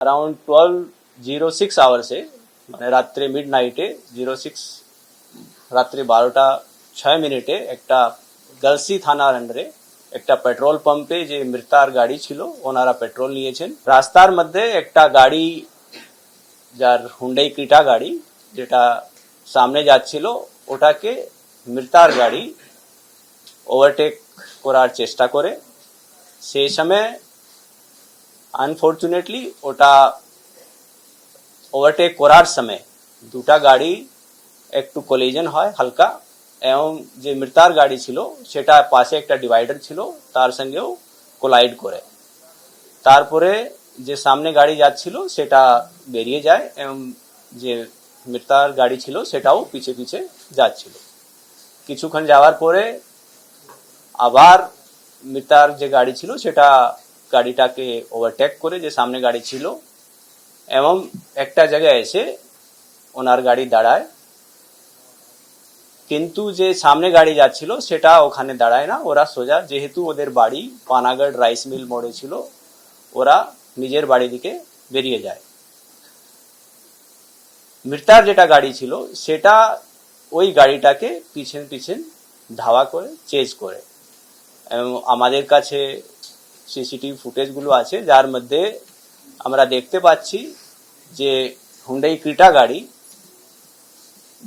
Around twelve zero six আওয়ার্সে মানে রাত্রে মিড নাইটে জিরো সিক্স রাত্রে বারোটা ছয় মিনিটে একটা গলসি থানার আন্ডারে একটা পেট্রোল পাম্পে যে মৃতার গাড়ি ছিল ওনারা পেট্রোল নিয়েছেন রাস্তার মধ্যে একটা গাড়ি যার হুন্ডাই ক্রিটা গাড়ি যেটা সামনে যাচ্ছিল ওটাকে মৃতার গাড়ি ওভারটেক করার চেষ্টা করে সেই সময় আনফর্চুনেটলি ওটা ওভারটেক করার সময় দুটা গাড়ি একটু কলিজন হয় হালকা, এবং যে মৃতার গাড়ি ছিল, সেটা পাশে একটা ডিভাইডার ছিল, তার সঙ্গেও কোলাইড করে। তারপরে যে সামনে গাড়ি যাচ্ছিল, সেটা বেরিয়ে যায়, এবং যে মৃতার গাড়ি ছিল, সেটাও পিছে পিছে যাচ্ছিল। কিছুক্ষণ যাওয়ার পরে আবার মৃতার যে গাড়ি ছিল, সেটা গাড়িটাকে ওভারটেক করে যে সামনে গাড়ি ছিল, এবং একটা জায়গায় এসে ওনার গাড়ি দাঁড়ায়। কিন্তু যে সামনে গাড়ি যাচ্ছিল, সেটা ওখানে দাঁড়ায় না। ওরা সোজা, যেহেতু ওদের বাড়ি পানাগড় রাইস মিল মোড়ে ছিল, ওরা নিজের বাড়ি দিকে বেরিয়ে যায়। মৃতার যেটা গাড়ি ছিল, সেটা ওই গাড়িটাকে পিছন পিছন ধাওয়া করে চেজ করে। আমাদের কাছে সিসিটিভি ফুটেজগুলো আছে, যার মধ্যে আমরা দেখতে পাচ্ছি যে হুন্ডাই ক্রিটা গাড়ি,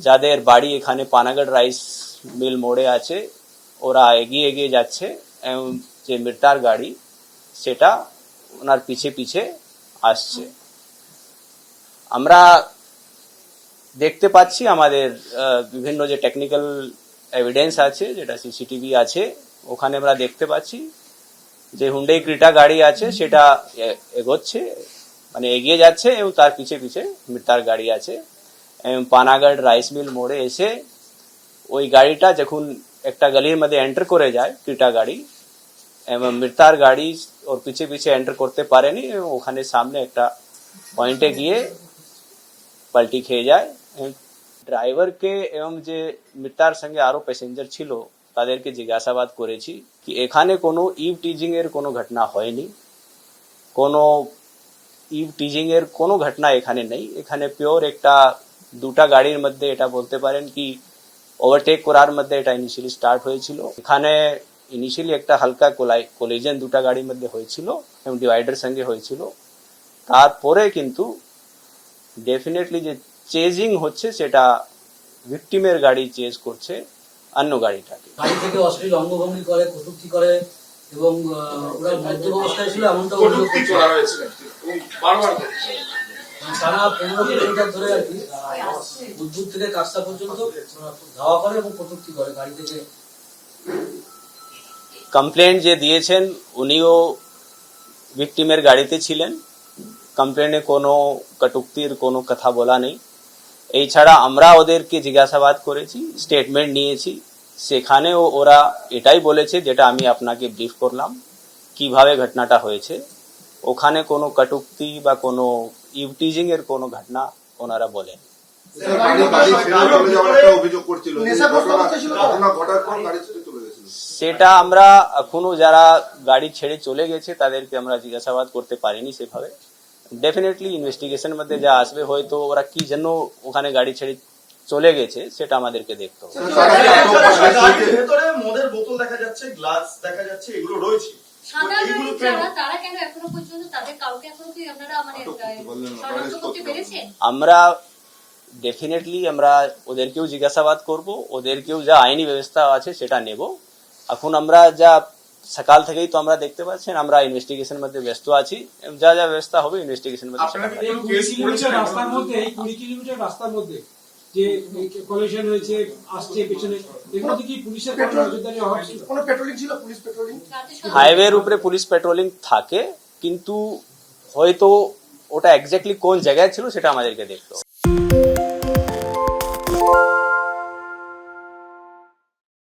যাদের বাড়ি এখানে পানাগড় রাইস মিল মোড়ে আছে, ওরা এগিয়ে এগিয়ে যাচ্ছে, এবং যে মৃতার গাড়ি, সেটা ওনার পিছে পিছে আসছে। আমরা দেখতে পাচ্ছি আমাদের বিভিন্ন যে টেকনিক্যাল এভিডেন্স আছে, যেটা সিসিটিভি আছে, ওখানে আমরা দেখতে পাচ্ছি যে হুন্ডাই ক্রিটা গাড়ি আছে, সেটা এ- এগোচ্ছে মানে এগিয়ে যাচ্ছে, এবং তার পিছে পিছে মৃতার গাড়ি আছে। এবং পানাগড় রাইস মিল মোড়ে এসে ওই গাড়িটা যখন একটা গলির মধ্যে এন্টার করে যায় ক্রিটা গাড়ি, এবং মৃতার গাড়ি ওর পিছে পিছে এন্টার করতে পারেনি, এবং ওখানে সামনে একটা পয়েন্টে গিয়ে পাল্টি খেয়ে যায়। ড্রাইভারকে এবং যে মৃতার সঙ্গে আরও প্যাসেঞ্জার ছিল তাদেরকে জিজ্ঞাসাবাদ করেছি কি এখানে কোনো ইভ টিজিং এর কোনো ঘটনা হয়নি। কোনো ইভ টিজিং এর কোনো ঘটনা এখানে নেই। এখানে পিওর একটা দুটা গাড়ির মধ্যে এটা বলতে পারেন কি ওভারটেক করার মধ্যে এটা ইনিশিয়ালি স্টার্ট হয়েছিল। এখানে ইনিশিয়ালি একটা হালকা কোলিজন দুটা গাড়ির মধ্যে হয়েছিল এবং ডিভাইডার সঙ্গে হয়েছিল। তারপরে কিন্তু ডেফিনেটলি যে চেজিং হচ্ছে সেটা ভিকটিমের গাড়ি চেজ করছে। অন্য গাড়িটাকে। বাড়ি থেকে অশ্লীল অঙ্গভঙ্গি করে কটূক্তি করে এবং ওরা মদ্যপ অবস্থায় ছিল এমনটা করা হয়েছে? এবং বারবার মানে পনেরো কিলোমিটার ধরে আর কি থেকে কাজটা পর্যন্ত ধাওয়া করে এবং কটূক্তি করে গাড়ি থেকে। কমপ্লেন যে দিয়েছেন উনিও ভিকটিমের গাড়িতে ছিলেন। কমপ্লেনে কোনো কটুক্তির কোনো কথা বলা নেই। এই ছাড়া আমরা ওদেরকে জিজ্ঞাসাবাদ করেছি স্টেটমেন্ট নিয়েছি। সেখানেও ওরা এটাই বলেছে যেটা আমি আপনাকে ব্রিফ করলাম কীভাবে ঘটনাটা হয়েছে। ওখানে কোনো কটুক্তি বা কোনো ইভটিজিং এর কোনো ঘটনা ওনারা বলেন। সেটা আমরা এখনও যারা গাড়ি ছেড়ে চলে গেছে তাদেরকে আমরা জিজ্ঞাসাবাদ করতে পারিনি সেভাবে। ডেফিনেটলি ইনভেস্টিগেশন মধ্যে যা আসবে হয়তো ওরা কি জন্য ওখানে গাড়ি ছেড়ে চলে গেছে সেটা আমাদেরকে দেখতে হবে। মদের বোতল দেখা যাচ্ছে গ্লাস দেখা যাচ্ছে এগুলো রয়েছে। মানে আমরা ডেফিনেটলি আমরা ওদেরকেও জিজ্ঞাসাবাদ করব ওদেরকেও যা আইনি ব্যবস্থা আছে সেটা নেব। এখন আমরা যা সকাল থেকেই তো আমরা দেখতে পাচ্ছেন আমরা ইনভেস্টিগেশন মধ্যে ব্যস্ত আছি। যা যা ব্যবস্থা হবে ইনভেস্টিগেশন মধ্যে রাস্তার মধ্যে এই কুড়ি কিলোমিটার রাস্তার মধ্যে যে কলিশন হয়েছে আসছে পেছনে কি পুলিশের কোনো নজরদারি অভাব ছিল কোনো পেট্রোলিং ছিল? পুলিশ পেট্রোলিং হাইওয়ের উপরে পুলিশ পেট্রোলিং থাকে কিন্তু হয়তো ওটা এক্স্যাক্টলি কোন জায়গায় ছিল সেটা আমাদেরকে দেখতে